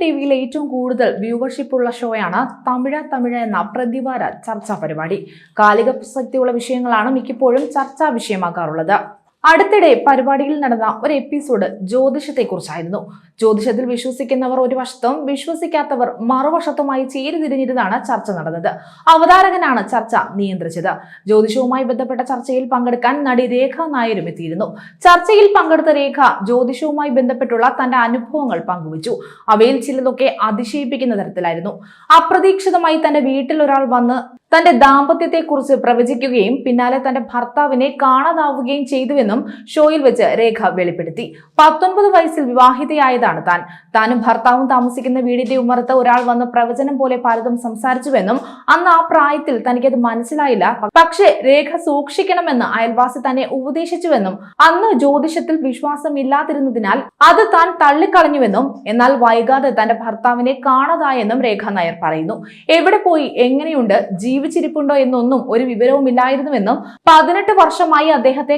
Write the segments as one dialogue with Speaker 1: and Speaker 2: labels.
Speaker 1: T വിയിൽ ഏറ്റവും കൂടുതൽ വ്യൂവർഷിപ്പ് ഉള്ള ഷോയാണ് തമിഴ തമിഴ എന്ന പ്രതിവാര ചർച്ചാ പരിപാടി. കാലിക പ്രസക്തിയുള്ള വിഷയങ്ങളാണ് മിക്കപ്പോഴും ചർച്ചാ വിഷയമാക്കാറുള്ളത് അടുത്തിടെ പരിപാടിയിൽ നടന്ന ഒരു എപ്പിസോഡ് ജ്യോതിഷത്തെക്കുറിച്ചായിരുന്നു. ജ്യോതിഷത്തിൽ വിശ്വസിക്കുന്നവർ ഒരു വശത്തും വിശ്വസിക്കാത്തവർ മറുവശത്തുമായി ചേരിതിരിഞ്ഞിരുന്നാണ് ചർച്ച നടന്നത്. അവതാരകനാണ് ചർച്ച നിയന്ത്രിച്ചത്. ജ്യോതിഷവുമായി ബന്ധപ്പെട്ട ചർച്ചയിൽ പങ്കെടുക്കാൻ നടി രേഖ നായരും എത്തിയിരുന്നു. ചർച്ചയിൽ പങ്കെടുത്ത രേഖ ജ്യോതിഷവുമായി ബന്ധപ്പെട്ടുള്ള തന്റെ അനുഭവങ്ങൾ പങ്കുവച്ചു. അവയിൽ ചിലതൊക്കെ അതിശയിപ്പിക്കുന്ന തരത്തിലായിരുന്നു. അപ്രതീക്ഷിതമായി തന്റെ വീട്ടിൽ ഒരാൾ വന്ന് തന്റെ ദാമ്പത്യത്തെക്കുറിച്ച് പ്രവചിക്കുകയും പിന്നാലെ തന്റെ ഭർത്താവിനെ കാണാതാവുകയും ചെയ്തുവെന്നും ഷോയിൽ വെച്ച് രേഖ വെളിപ്പെടുത്തി. പത്തൊൻപത് വയസ്സിൽ വിവാഹിതയായതാണ് താൻ. താനും ഭർത്താവും താമസിക്കുന്ന വീടിന്റെ ഉമ്മറത്ത് ഒരാൾ വന്ന് പ്രവചനം പോലെ പലതും സംസാരിച്ചുവെന്നും അന്ന് ആ പ്രായത്തിൽ തനിക്കത് മനസ്സിലായില്ല. പക്ഷേ രേഖ സൂക്ഷിക്കണമെന്ന് അയൽവാസി തന്നെ ഉപദേശിച്ചുവെന്നും അന്ന് ജ്യോതിഷത്തിൽ വിശ്വാസമില്ലാതിരുന്നതിനാൽ അത് താൻ തള്ളിക്കളഞ്ഞുവെന്നും എന്നാൽ വൈകാതെ തന്റെ ഭർത്താവിനെ കാണാതായെന്നും രേഖ നായർ പറയുന്നു. എവിടെ പോയി എങ്ങനെയുണ്ട് ജീവിച്ചിരിപ്പുണ്ടോ എന്നൊന്നും ഒരു വിവരവുമില്ലായിരുന്നുവെന്നും പതിനെട്ട് വർഷമായി അദ്ദേഹത്തെ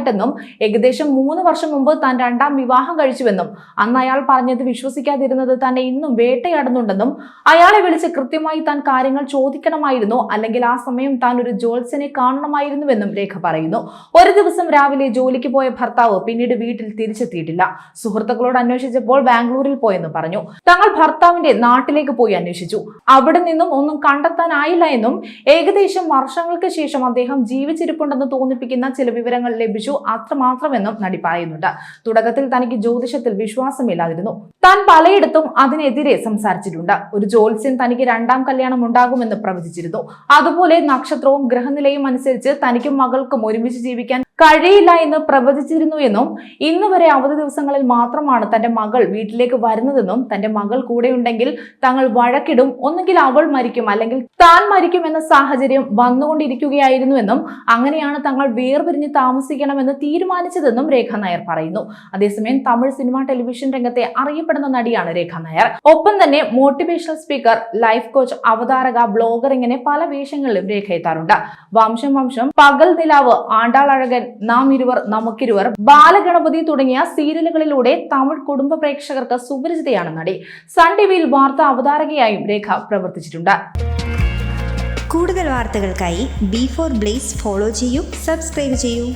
Speaker 1: കാണാതായിട്ടെന്നും ഏകദേശം മൂന്ന് വർഷം മുമ്പ് താൻ രണ്ടാം വിവാഹം കഴിച്ചുവെന്നും അന്ന് അയാൾ പറഞ്ഞത് വിശ്വസിക്കാതിരുന്നത് തന്നെ ഇന്നും വേട്ടയാടുന്നുണ്ടെന്നും അയാളെ വിളിച്ച് കൃത്യമായി താൻ കാര്യങ്ങൾ ചോദിക്കണമായിരുന്നു അല്ലെങ്കിൽ ആ സമയം താൻ ഒരു ജോത്സ്യനെ കാണണമായിരുന്നുവെന്നും രേഖ പറയുന്നു. ഒരു ദിവസം രാവിലെ ജോലിക്ക് പോയ ഭർത്താവ് പിന്നീട് വീട്ടിൽ തിരിച്ചെത്തിയിട്ടില്ല. സുഹൃത്തുക്കളോട് അന്വേഷിച്ചപ്പോൾ ബാംഗ്ലൂരിൽ പോയെന്ന് പറഞ്ഞു. തങ്ങൾ ഭർത്താവിന്റെ നാട്ടിലേക്ക് പോയി അന്വേഷിച്ചു. അവിടെ നിന്നും ഒന്നും കണ്ടെത്താനായില്ല എന്നും ഏകദേശം വർഷങ്ങൾക്ക് ശേഷം അദ്ദേഹം ജീവിച്ചിരിപ്പുണ്ടെന്ന് തോന്നിപ്പിക്കുന്ന ചില വിവരങ്ങൾ ലഭിച്ചു അത്രമാത്രമെന്നും നടി പറയുന്നുണ്ട്. തുടക്കത്തിൽ തനിക്ക് ജ്യോതിഷത്തിൽ വിശ്വാസമില്ലാതിരുന്നു. താൻ പലയിടത്തും അതിനെതിരെ സംസാരിച്ചിട്ടുണ്ട്. ഒരു ജ്യോത്സ്യൻ തനിക്ക് രണ്ടാം കല്യാണം ഉണ്ടാകുമെന്ന് പ്രവചിച്ചിരുന്നു. അതുപോലെ നക്ഷത്രവും ഗ്രഹനിലയും അനുസരിച്ച് തനിക്കും മകൾക്കും ഒരുമിച്ച് ജീവിക്കാൻ കഴിയില്ല എന്ന് പ്രവചിച്ചിരുന്നു എന്നും ഇന്ന് വരെ അവധി ദിവസങ്ങളിൽ മാത്രമാണ് തന്റെ മകൾ വീട്ടിലേക്ക് വരുന്നതെന്നും തന്റെ മകൾ കൂടെയുണ്ടെങ്കിൽ തങ്ങൾ വഴക്കിടും ഒന്നുകിൽ അവൾ മരിക്കും അല്ലെങ്കിൽ താൻ മരിക്കും എന്ന സാഹചര്യം വന്നുകൊണ്ടിരിക്കുകയായിരുന്നുവെന്നും അങ്ങനെയാണ് തങ്ങൾ വേർപിരിഞ്ഞ് താമസിക്കണമെന്ന് തീരുമാനിച്ചതെന്നും രേഖ നായർ പറയുന്നു. അതേസമയം തമിഴ് സിനിമ ടെലിവിഷൻ രംഗത്തെ അറിയപ്പെടുന്ന നടിയാണ് രേഖ നായർ. ഒപ്പം തന്നെ മോട്ടിവേഷണൽ സ്പീക്കർ ലൈഫ് കോച്ച് അവതാരക ബ്ലോഗർ ഇങ്ങനെ പല വേഷങ്ങളിലും രേഖ എത്താറുണ്ട്. വംശം വംശം പകൽ നിലാവ് ആണ്ടാൾ അഴകൻ നാം ഇരുവർ നമുക്കിരുവർ ബാലഗണപതി തുടങ്ങിയ സീരിയലുകളിലൂടെ തമിഴ് കുടുംബ പ്രേക്ഷകർക്ക് സുപരിചിതയാണ് നടി. സൺ ടിവിയിൽ വാർത്താ അവതാരകയായും രേഖ പ്രവർത്തിച്ചിട്ടുണ്ട്.
Speaker 2: കൂടുതൽ വാർത്തകൾക്കായി ബി ഫോർ ബ്ലേസ് ഫോളോ ചെയ്യൂ സബ്സ്ക്രൈബ് ചെയ്യൂ.